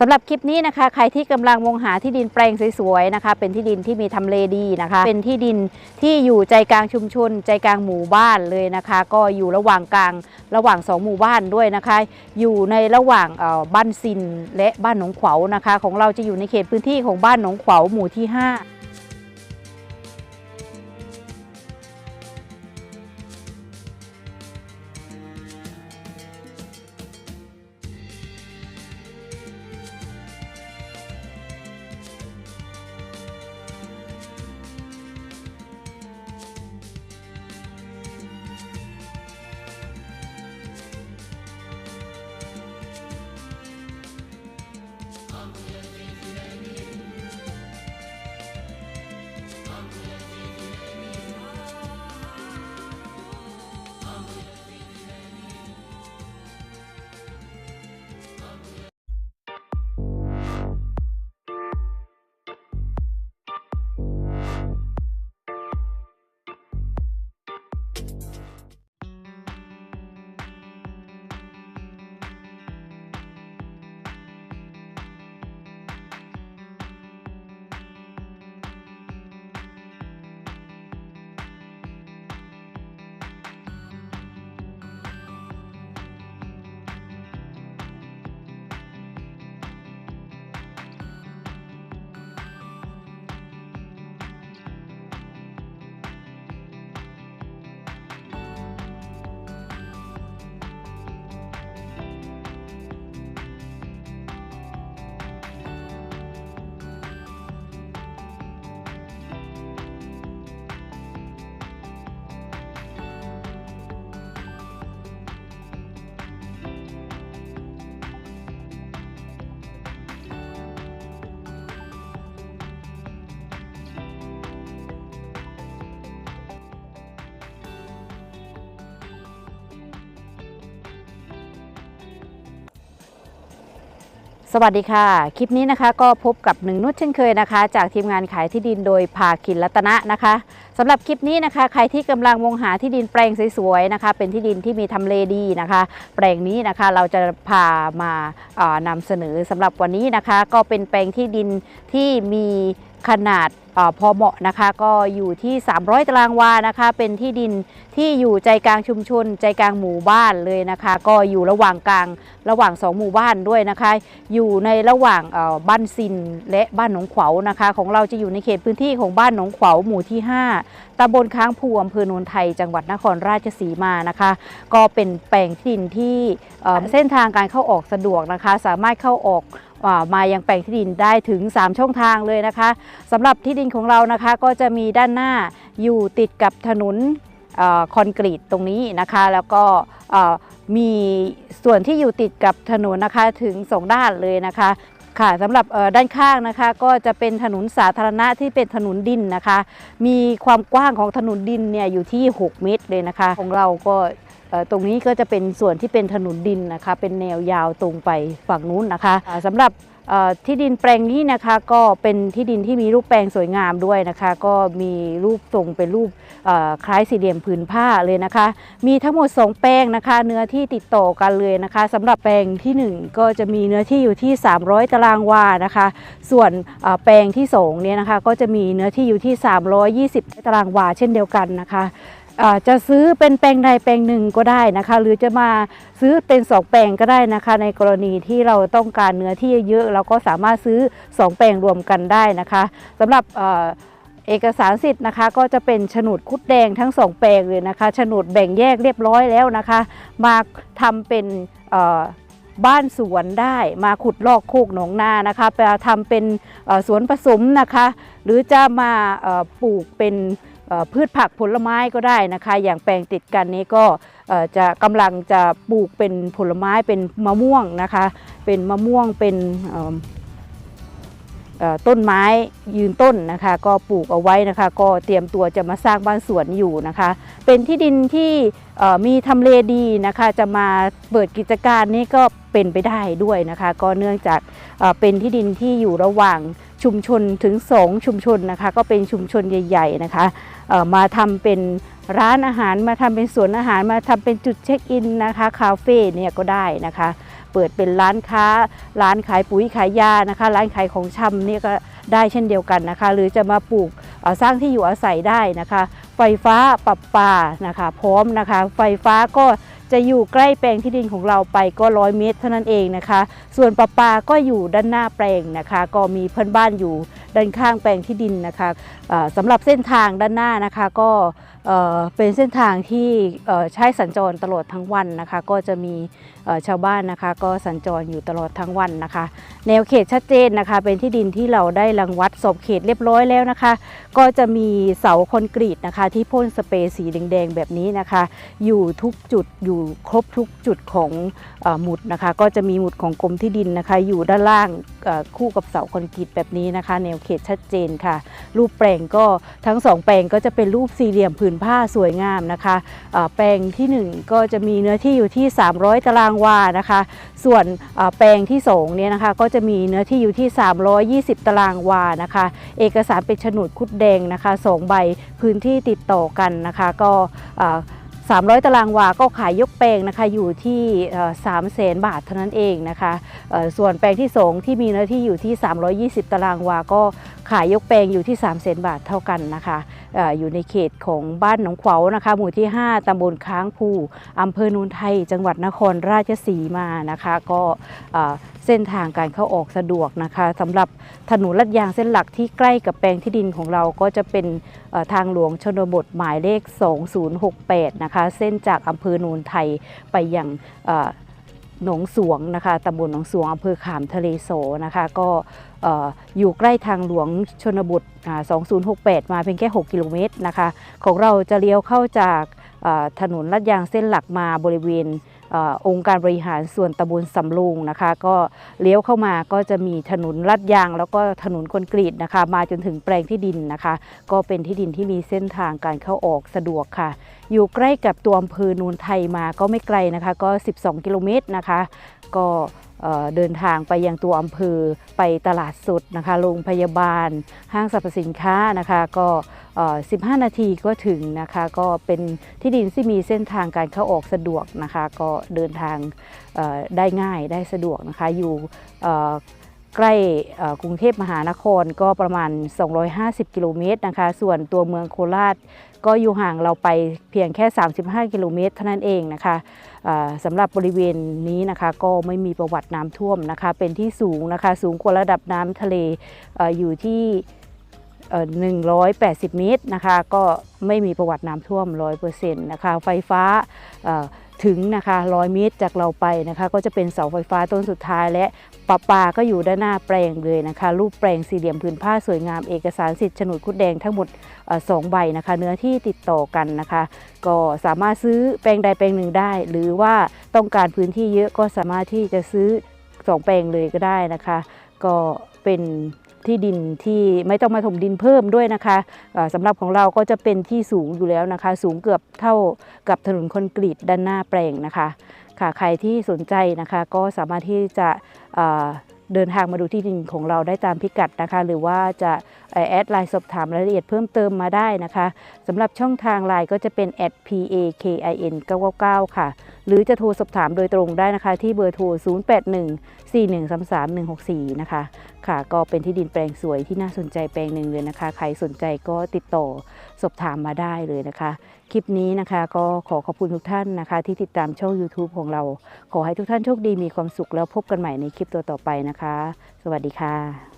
สำหรับคลิปนี้นะคะ ใครที่กำลังมองหาที่ดินแปลงสวยๆนะคะ เป็นที่ดินที่มีทำเลดีนะคะ เป็นที่ดินที่อยู่ใจกลางชุมชน ใจกลางหมู่บ้านเลยนะคะ ก็อยู่ระหว่างกลางระหว่างสองหมู่บ้านด้วยนะคะ อยู่ในระหว่างบ้านซินและบ้านหนองขวาวนะคะ ของเราจะอยู่ในเขตพื้นที่ของบ้านหนองขวาวหมู่ที่ 5 สวัสดีค่ะ คลิปนี้นะคะก็พบกับหนึ่งนุชเช่นเคยนะคะ จากทีมงานขายที่ดินโดยภาคินรัตนะนะคะสำหรับคลิปนี้นะคะ ใครที่กำลังมองหาที่ดินแปลงสวยๆนะคะ เป็นที่ดินที่มีทำเลดีนะคะ แปลงนี้นะคะเราจะพามาเอ่อนำเสนอสำหรับวันนี้นะคะ ก็เป็นแปลงที่ดินที่มีขนาดอพอเหมาะนะคะก็อยู่ที่ 300 ตารางวานะคะ เป็นที่ดินที่อยู่ใจกลางชุมชน ใจกลางหมู่บ้านเลยนะคะ ก็อยู่ระหว่างกลางระหว่างสองหมู่บ้านด้วยนะคะ อยู่ในระหว่างบ้านซินและบ้านหนองขวาวนะคะ ของเราจะอยู่ในเขตพื้นที่ของบ้านหนองขวาวหมู่ที่ 5ตำบลค้างภูอำเภอโนนไทย จังหวัดนครราชสีมานะคะ ก็เป็นแปลงที่ดินที่เส้นทางการเข้าออกสะดวกนะคะ สามารถเข้าออก มายังแปลงที่ดินได้ถึง 3 ช่องทางเลยนะคะสำหรับที่ดินของเรานะคะก็จะมีด้านหน้าอยู่ติดกับถนนอคอนกรีตตรงนี้นะคะ แล้วก็มีส่วนที่อยู่ติดกับถนนนะคะถึง 2 ด้านเลยนะคะค่ะสำหรับด้านข้างนะคะก็จะเป็นถนนสาธารณะที่เป็นถนนดินนะคะ มีความกว้างของถนนดินเนี่ยอยู่ที่ 6 เมตรเลยนะคะ ของเราก็ ตรงนี้ก็จะเป็นส่วนที่เป็นถนนดินนะคะ เป็นแนวยาวตรงไปฝั่งนู้นนะคะสำหรับที่ดินแปลงนี้นะคะก็เป็นที่ดินที่มีรูปแปลงสวยงามด้วยนะคะ ก็มีรูปทรงเป็นรูปคล้ายสี่เหลี่ยมผืนผ้าเลยนะคะ มีทั้งหมด 2 แปลงนะคะ เนื้อที่ติดต่อกันเลยนะคะสำหรับแปลงทีหนึ่1 ก็จะมีเนื้อที่อยู่ที่ 300 ตารางวานะคะ ส่วนแปลงที่2เนี่ยนะคะก็จะมีเนื้อที่อยู่ที่ 320 ตารางวาเช่นเดียวกันนะคะ จะซื้อเป็นแปลงใดแปลงหนึ่งก็ได้นะคะ หรือจะมาซื้อเป็น 2 แปลงก็ได้นะคะ ในกรณีที่เราต้องการเนื้อที่เยอะเราก็สามารถซื้อ 2 แปลงรวมกันได้นะคะสำหรับเอกสารสิทธิ์นะคะ ก็จะเป็นฉนดคุดแดงทั้งสองแปลงเลยนะคะฉนดแบ่งแยกเรียบร้อยแล้วนะคะ มาทำเป็นบ้านสวนได้มาขุดลอกโคกหนองนานะคะไปทำเป็นสวนผสมนะคะ หรือจะมาปลูกเป็น พืชผักผลไม้ก็ได้นะคะ อย่างแปลงติดกันนี้ก็จะกำลังจะปลูกเป็นผลไม้เป็นมะม่วงนะคะ เป็นมะม่วงเป็นต้นไม้ยืนต้นนะคะ ก็ปลูกเอาไว้นะคะ ก็เตรียมตัวจะมาสร้างบ้านสวนอยู่นะคะ เป็นที่ดินที่มีทำเลดีนะคะ จะมาเปิดกิจการนี้ก็เป็นไปได้ด้วยนะคะ ก็เนื่องจากเป็นที่ดินที่อยู่ระหว่างชุมชนถึงสองชุมชนนะคะ ก็เป็นชุมชนใหญ่ ๆ นะคะ มาทำเป็นร้านอาหารมาทำเป็นสวนอาหารมาทำเป็นจุดเช็คอินนะคะคาเฟ่เนี่ยก็ได้นะคะ เปิดเป็นร้านค้า ร้านขายปุ๋ยขายยานะคะ ร้านขายของชำเนี่ยก็ได้เช่นเดียวกันนะคะ หรือจะมาปลูกสร้างที่อยู่อาศัยได้นะคะ ไฟฟ้าปรับปานะคะ พร้อมนะคะ ไฟฟ้าก็จะอยู่ใกล้แปลงที่ดินของเราไปก็ร้อยเมตรเท่านั้นเองนะคะ ส่วนประปาก็อยู่ด้านหน้าแปลงนะคะ ก็มีเพื่อนบ้านอยู่ ด้านข้างแปลงที่ดินนะคะสำหรับเส้นทางด้านหน้านะคะก็เป็นเส้นทางที่ใช้สัญจรตลอดทั้งวันนะคะ ก็จะมีชาวบ้านนะคะ ก็สัญจรอยู่ตลอดทั้งวันนะคะ แนวเขตชัดเจนนะคะ เป็นที่ดินที่เราได้รังวัดสอบเขตเรียบร้อยแล้วนะคะ ก็จะมีเสาคอนกรีตนะคะ ที่พ่นสเปรย์สีแดงๆแบบนี้นะคะ อยู่ทุกจุดอยู่ครบทุกจุดของอหมุดนะคะ ก็จะมีหมุดของกรมที่ดินนะคะ อยู่ด้านล่างคู่กับเสาคอนกรีตแบบนี้นะคะ แนวเขตชัดเจนค่ะ รูปแปลงก็ทั้งสองแปลงก็จะเป็นรูปสี่เหลี่ยมผืนผ้าสวยงามนะคะแปลงทีหนึ่1 ก็จะมีเนื้อที่อยู่ที่ 300 ตารางวานะคะ ส่วนแปลงที่2เนี่ยนะคะก็จะมีเนื้อที่อยู่ที่ 320 ตารางวานะคะ เอกสารเป็นโฉนดคุดแดงนะคะสองใบพื้นที่ติดต่อกันนะคะ ก็ 300 ตารางวา ก็ขายยกแปลงนะคะอยู่ที่3แสนบาทเท่านั้นเองนะคะส่วนแปลงที่ 2 ที่มีเนื้อที่อยู่ที่ 320 ตารางวา ก็ขายยกแปลงอยู่ที่3แสนบาทเท่ากันนะคะอออยู่ในเขตของบ้านหนองขวาวนะคะ หมู่ที่ 5 ตำบลค้างภูอำเภอนูนไทย จังหวัดนครราชสีมานะคะ ก็เส้นทางการเข้าออกสะดวกนะคะสำหรับถนนลาดยางเส้นหลักที่ใกล้กับแปลงที่ดินของเราก็จะเป็นทางหลวงชนบทหมายเลข 2068 นะคะเส้นจากอำเภอโนนไทยไปยังหนองสวงนะคะตำบลหนองสวงอำเภอขามทะเลโสนะคะ ก็เอ่อยู่ใกล้ทางหลวงชนบท 2068 มาเพียงแค่ 6 กิโลเมตรนะคะ ของเราจะเลี้ยวเข้าจากถนนลาดยางเส้นหลักมาบริเวณ อองค์การบริหารส่วนตำบลสำลุงนะคะ ก็เลี้ยวเข้ามาก็จะมีถนนลาดยาง แล้วก็ถนนคอนกรีตนะคะ มาจนถึงแปลงที่ดินนะคะ ก็เป็นที่ดินที่มีเส้นทางการเข้าออกสะดวกค่ะ อยู่ใกล้กับตัวอำเภอนูนไทยมาก็ไม่ไกลนะคะ ก็ 12 กิโลเมตรนะคะ ก็ เดินทางไปยังตัวอำเภอไปตลาดสดนะคะโรงพยาบาล ห้างสรรพสินค้านะคะก็ 15 นาทีก็ถึงนะคะก็เป็นที่ดินที่มีเส้นทางการเข้าออกสะดวกนะคะก็เดินทางได้ง่ายได้สะดวกนะคะอยู่ ใกล้กรุงเทพมหานครก็ประมาณ 250 กิโลเมตรนะคะ ส่วนตัวเมืองโคราชก็อยู่ห่างเราไปเพียงแค่ 35 กิโลเมตรเท่านั้นเองนะคะสำหรับบริเวณนี้นะคะก็ไม่มีประวัติน้ำท่วมนะคะ เป็นที่สูงนะคะสูงกว่าระดับน้ำทะเลออยู่ที่ 180 เมตรนะคะ ก็ไม่มีประวัติน้ำท่วม 100%นะคะ ไฟฟ้า ถึงนะคะ100เมตรจากเราไปนะคะ ก็จะเป็นเสาไฟฟ้าต้นสุดท้ายและปะปาก็อยู่ด้านหน้าแปลงเลยนะคะ รูปแปลงสี่เหลี่ยมผืนผ้าสวยงามเอกสารสิทธิ์โฉนดคุดแดงทั้งหมดสองใบนะคะ เนื้อที่ติดต่อกันนะคะ ก็สามารถซื้อแปลงใดแปลงหนึ่งได้ หรือว่าต้องการพื้นที่เยอะก็สามารถที่จะซื้อสองแปลงเลยก็ได้นะคะ ก็เป็น ที่ดินที่ไม่ต้องมาถมดินเพิ่มด้วยนะคะเอ่อสำหรับของเราก็จะเป็นที่สูงอยู่แล้วนะคะ สูงเกือบเท่ากับถนนคอนกรีตด้านหน้าแปลงนะคะค่ะใครที่สนใจนะคะก็สามารถที่จะ เดินทางมาดูที่ดินของเราได้ตามพิกัดนะคะ หรือว่าจะแอดไลน์สอบถามรายละเอียดเพิ่มเติมมาได้นะคะสำหรับช่องทางไลน์ก็จะเป็น @pakin 999ค่ะ หรือจะโทรสอบถามโดยตรงได้นะคะ ที่เบอร์โทร 0814133164 นะคะ ค่ะก็เป็นที่ดินแปลงสวยที่น่าสนใจแปลงหนึ่งเลยนะคะ ใครสนใจก็ติดต่อสอบถามมาได้เลยนะคะ คลิปนี้นะคะ ก็ขอขอบคุณทุกท่านนะคะ ที่ติดตามช่อง YouTube ของเรา ขอให้ทุกท่านโชคดีมีความสุขแล้วพบกันใหม่ในคลิปตัวต่อไปนะคะ สวัสดีค่ะ